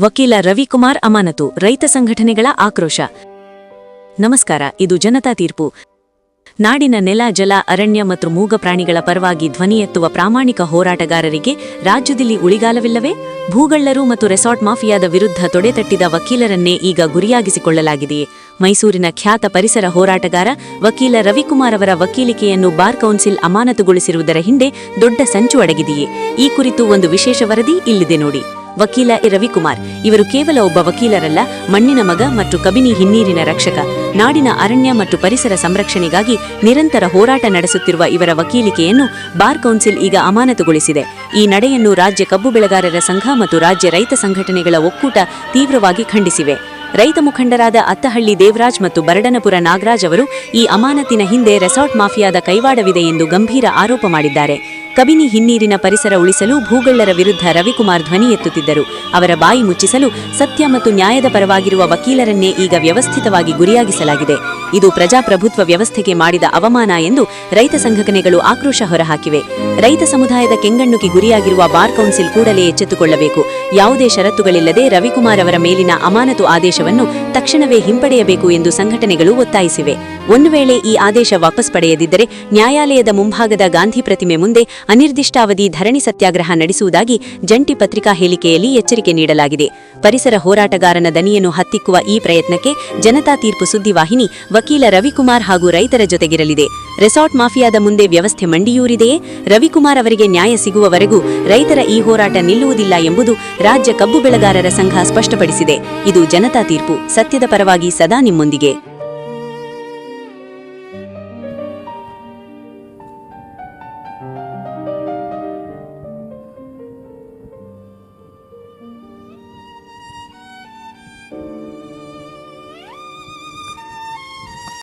ವಕೀಲ ರವಿಕುಮಾರ್ ಅಮಾನತು, ರೈತ ಸಂಘಟನೆಗಳ ಆಕ್ರೋಶ. ನಮಸ್ಕಾರ, ಇದು ಜನತಾ ತೀರ್ಪು. ನಾಡಿನ ನೆಲ, ಜಲ, ಅರಣ್ಯ ಮತ್ತು ಮೂಗ ಪ್ರಾಣಿಗಳ ಪರವಾಗಿ ಧ್ವನಿ ಎತ್ತುವ ಪ್ರಾಮಾಣಿಕ ಹೋರಾಟಗಾರರಿಗೆ ರಾಜ್ಯದಲ್ಲಿ ಉಳಿಗಾಲವಿಲ್ಲವೇ? ಭೂಗಳ್ಳರು ಮತ್ತು ರೆಸಾರ್ಟ್ ಮಾಫಿಯಾದ ವಿರುದ್ಧ ತೊಡೆತಟ್ಟಿದ ವಕೀಲರನ್ನೇ ಈಗ ಗುರಿಯಾಗಿಸಿಕೊಳ್ಳಲಾಗಿದೆಯೇ? ಮೈಸೂರಿನ ಖ್ಯಾತ ಪರಿಸರ ಹೋರಾಟಗಾರ ವಕೀಲ ರವಿಕುಮಾರ್ ಅವರ ವಕೀಲಿಕೆಯನ್ನು ಬಾರ್ ಕೌನ್ಸಿಲ್ ಅಮಾನತುಗೊಳಿಸಿರುವುದರ ಹಿಂದೆ ದೊಡ್ಡ ಸಂಚು ಅಡಗಿದೆಯೇ? ಈ ಕುರಿತು ಒಂದು ವಿಶೇಷ ವರದಿ ಇಲ್ಲಿದೆ ನೋಡಿ. ವಕೀಲ ಎ. ರವಿಕುಮಾರ್. ಇವರು ಕೇವಲ ಒಬ್ಬ ವಕೀಲರಲ್ಲ, ಮಣ್ಣಿನ ಮಗ ಮತ್ತು ಕಬಿನಿ ಹಿನ್ನೀರಿನ ರಕ್ಷಕ. ನಾಡಿನ ಅರಣ್ಯ ಮತ್ತು ಪರಿಸರ ಸಂರಕ್ಷಣೆಗಾಗಿ ನಿರಂತರ ಹೋರಾಟ ನಡೆಸುತ್ತಿರುವ ಇವರ ವಕೀಲಿಕೆಯನ್ನು ಬಾರ್ ಕೌನ್ಸಿಲ್ ಈಗ ಅಮಾನತುಗೊಳಿಸಿದೆ. ಈ ನಡೆಯನ್ನು ರಾಜ್ಯ ಕಬ್ಬು ಬೆಳೆಗಾರರ ಸಂಘ ಮತ್ತು ರಾಜ್ಯ ರೈತ ಸಂಘಟನೆಗಳ ಒಕ್ಕೂಟ ತೀವ್ರವಾಗಿ ಖಂಡಿಸಿವೆ. ರೈತ ಮುಖಂಡರಾದ ಅತ್ತಹಳ್ಳಿ ದೇವರಾಜ್ ಮತ್ತು ಬರಡನಪುರ ನಾಗರಾಜ್ ಅವರು ಈ ಅಮಾನತಿನ ಹಿಂದೆ ರೆಸಾರ್ಟ್ ಮಾಫಿಯಾದ ಕೈವಾಡವಿದೆ ಎಂದು ಗಂಭೀರ ಆರೋಪ ಮಾಡಿದ್ದಾರೆ. ಕಬಿನಿ ಹಿನ್ನೀರಿನ ಪರಿಸರ ಉಳಿಸಲು ಭೂಗಳ್ಳರ ವಿರುದ್ಧ ರವಿಕುಮಾರ್ ಧ್ವನಿ ಎತ್ತುತ್ತಿದ್ದರು. ಅವರ ಬಾಯಿ ಮುಚ್ಚಿಸಲು ಸತ್ಯ ಮತ್ತು ನ್ಯಾಯದ ಪರವಾಗಿರುವ ವಕೀಲರನ್ನೇ ಈಗ ವ್ಯವಸ್ಥಿತವಾಗಿ ಗುರಿಯಾಗಿಸಲಾಗಿದೆ. ಇದು ಪ್ರಜಾಪ್ರಭುತ್ವ ವ್ಯವಸ್ಥೆಗೆ ಮಾಡಿದ ಅವಮಾನ ಎಂದು ರೈತ ಸಂಘಟನೆಗಳು ಆಕ್ರೋಶ ಹೊರಹಾಕಿವೆ. ರೈತ ಸಮುದಾಯದ ಕೆಂಗಣ್ಣುಗೆ ಗುರಿಯಾಗಿರುವ ಬಾರ್ ಕೌನ್ಸಿಲ್ ಕೂಡಲೇ ಎಚ್ಚೆತ್ತುಕೊಳ್ಳಬೇಕು. ಯಾವುದೇ ಷರತ್ತುಗಳಿಲ್ಲದೆ ರವಿಕುಮಾರ್ ಅವರ ಮೇಲಿನ ಅಮಾನತು ಆದೇಶವನ್ನು ತಕ್ಷಣವೇ ಹಿಂಪಡೆಯಬೇಕು ಎಂದು ಸಂಘಟನೆಗಳು ಒತ್ತಾಯಿಸಿವೆ. ಒಂದು ವೇಳೆ ಈ ಆದೇಶ ವಾಪಸ್ ಪಡೆಯದಿದ್ದರೆ ನ್ಯಾಯಾಲಯದ ಮುಂಭಾಗದ ಗಾಂಧಿ ಪ್ರತಿಮೆ ಮುಂದೆ ಅನಿರ್ದಿಷ್ಟಾವಧಿ ಧರಣಿ ಸತ್ಯಾಗ್ರಹ ನಡೆಸುವುದಾಗಿ ಜಂಟಿ ಪತ್ರಿಕಾ ಹೇಳಿಕೆಯಲ್ಲಿ ಎಚ್ಚರಿಕೆ ನೀಡಲಾಗಿದೆ. ಪರಿಸರ ಹೋರಾಟಗಾರನ ದನಿಯನ್ನು ಹತ್ತಿಕ್ಕುವ ಈ ಪ್ರಯತ್ನಕ್ಕೆ ಜನತಾ ತೀರ್ಪು ಸುದ್ದಿವಾಹಿನಿ ವಕೀಲ ರವಿಕುಮಾರ್ ಹಾಗೂ ರೈತರ ಜೊತೆಗಿರಲಿದೆ. ರೆಸಾರ್ಟ್ ಮಾಫಿಯಾದ ಮುಂದೆ ವ್ಯವಸ್ಥೆ ಮಂಡಿಯೂರಿದೆಯೇ? ರವಿಕುಮಾರ್ ಅವರಿಗೆ ನ್ಯಾಯ ಸಿಗುವವರೆಗೂ ರೈತರ ಈ ಹೋರಾಟ ನಿಲ್ಲುವುದಿಲ್ಲ ಎಂಬುದು ರಾಜ್ಯ ಕಬ್ಬು ಬೆಳೆಗಾರರ ಸಂಘ ಸ್ಪಷ್ಟಪಡಿಸಿದೆ. ಇದು ಜನತಾ ತೀರ್ಪು. ಸತ್ಯದ ಪರವಾಗಿ ಸದಾ ನಿಮ್ಮೊಂದಿಗೆ.